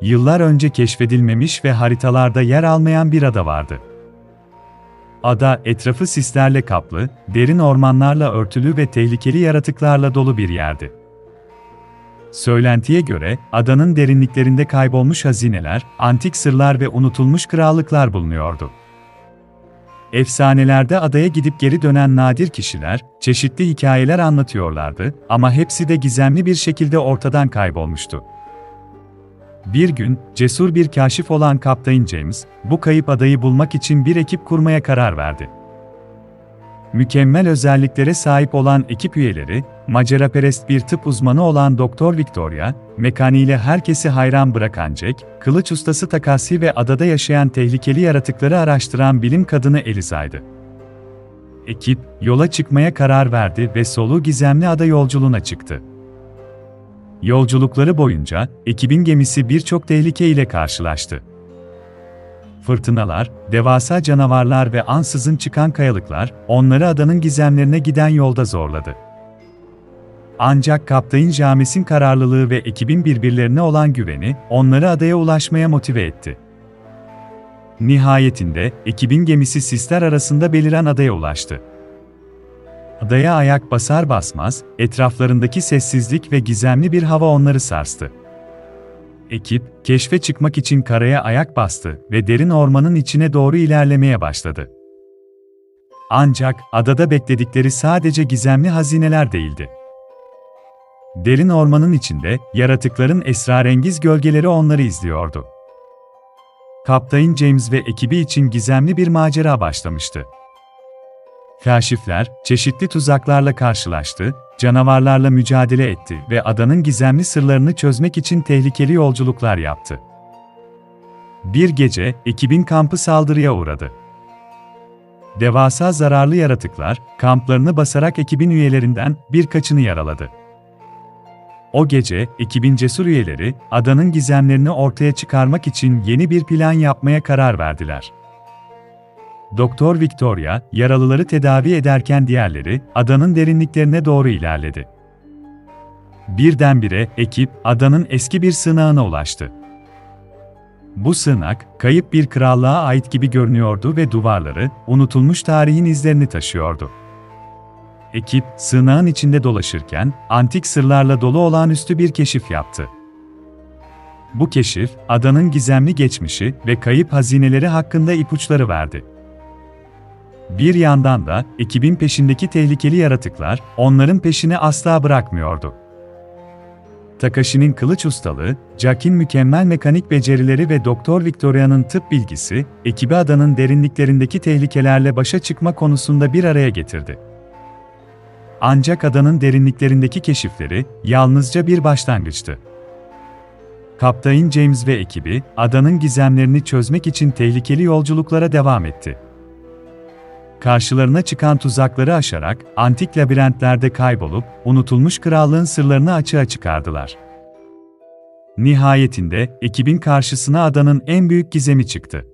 yıllar önce keşfedilmemiş ve haritalarda yer almayan bir ada vardı. Ada, etrafı sislerle kaplı, derin ormanlarla örtülü ve tehlikeli yaratıklarla dolu bir yerdi. Söylentiye göre, adanın derinliklerinde kaybolmuş hazineler, antik sırlar ve unutulmuş krallıklar bulunuyordu. Efsanelerde adaya gidip geri dönen nadir kişiler, çeşitli hikayeler anlatıyorlardı ama hepsi de gizemli bir şekilde ortadan kaybolmuştu. Bir gün, cesur bir kaşif olan Kaptan James, bu kayıp adayı bulmak için bir ekip kurmaya karar verdi. Mükemmel özelliklere sahip olan ekip üyeleri, maceraperest bir tıp uzmanı olan Doktor Victoria, mekaniğiyle herkesi hayran bırakan Jack, kılıç ustası Takasi ve adada yaşayan tehlikeli yaratıkları araştıran bilim kadını Eliza'ydı. Ekip, yola çıkmaya karar verdi ve solu gizemli ada yolculuğuna çıktı. Yolculukları boyunca, ekibin gemisi birçok tehlike ile karşılaştı. Fırtınalar, devasa canavarlar ve ansızın çıkan kayalıklar, onları adanın gizemlerine giden yolda zorladı. Ancak Kaptan James'in kararlılığı ve ekibin birbirlerine olan güveni, onları adaya ulaşmaya motive etti. Nihayetinde, ekibin gemisi sisler arasında beliren adaya ulaştı. Adaya ayak basar basmaz, etraflarındaki sessizlik ve gizemli bir hava onları sarstı. Ekip, keşfe çıkmak için karaya ayak bastı ve derin ormanın içine doğru ilerlemeye başladı. Ancak adada bekledikleri sadece gizemli hazineler değildi. Derin ormanın içinde yaratıkların esrarengiz gölgeleri onları izliyordu. Kaptan James ve ekibi için gizemli bir macera başlamıştı. Kaşifler, çeşitli tuzaklarla karşılaştı, canavarlarla mücadele etti ve adanın gizemli sırlarını çözmek için tehlikeli yolculuklar yaptı. Bir gece, ekibin kampı saldırıya uğradı. Devasa zararlı yaratıklar, kamplarını basarak ekibin üyelerinden birkaçını yaraladı. O gece, ekibin cesur üyeleri, adanın gizemlerini ortaya çıkarmak için yeni bir plan yapmaya karar verdiler. Doktor Victoria, yaralıları tedavi ederken diğerleri, adanın derinliklerine doğru ilerledi. Birdenbire, ekip, adanın eski bir sığınağına ulaştı. Bu sığınak, kayıp bir krallığa ait gibi görünüyordu ve duvarları, unutulmuş tarihin izlerini taşıyordu. Ekip, sığınağın içinde dolaşırken, antik sırlarla dolu olağanüstü bir keşif yaptı. Bu keşif, adanın gizemli geçmişi ve kayıp hazineleri hakkında ipuçları verdi. Bir yandan da ekibin peşindeki tehlikeli yaratıklar onların peşini asla bırakmıyordu. Takashi'nin kılıç ustalığı, Jack'in mükemmel mekanik becerileri ve Doktor Victoria'nın tıp bilgisi, ekibi adanın derinliklerindeki tehlikelerle başa çıkma konusunda bir araya getirdi. Ancak adanın derinliklerindeki keşifleri yalnızca bir başlangıçtı. Kaptan James ve ekibi, adanın gizemlerini çözmek için tehlikeli yolculuklara devam etti karşılarına çıkan tuzakları aşarak antik labirentlerde kaybolup unutulmuş krallığın sırlarını açığa çıkardılar. Nihayetinde ekibin karşısına adanın en büyük gizemi çıktı.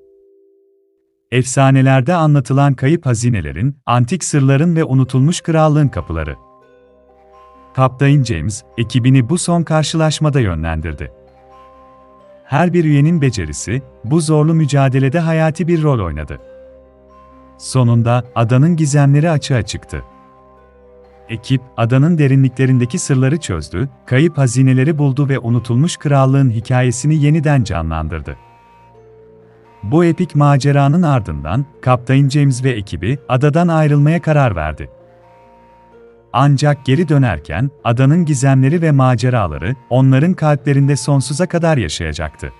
Efsanelerde anlatılan kayıp hazinelerin, antik sırların ve unutulmuş krallığın kapıları. Kaptan James, ekibini bu son karşılaşmada yönlendirdi. Her bir üyenin becerisi, bu zorlu mücadelede hayati bir rol oynadı. Sonunda adanın gizemleri açığa çıktı. Ekip, adanın derinliklerindeki sırları çözdü, kayıp hazineleri buldu ve unutulmuş krallığın hikayesini yeniden canlandırdı. Bu epik maceranın ardından, Kaptan James ve ekibi adadan ayrılmaya karar verdi. Ancak geri dönerken, adanın gizemleri ve maceraları, onların kalplerinde sonsuza kadar yaşayacaktı.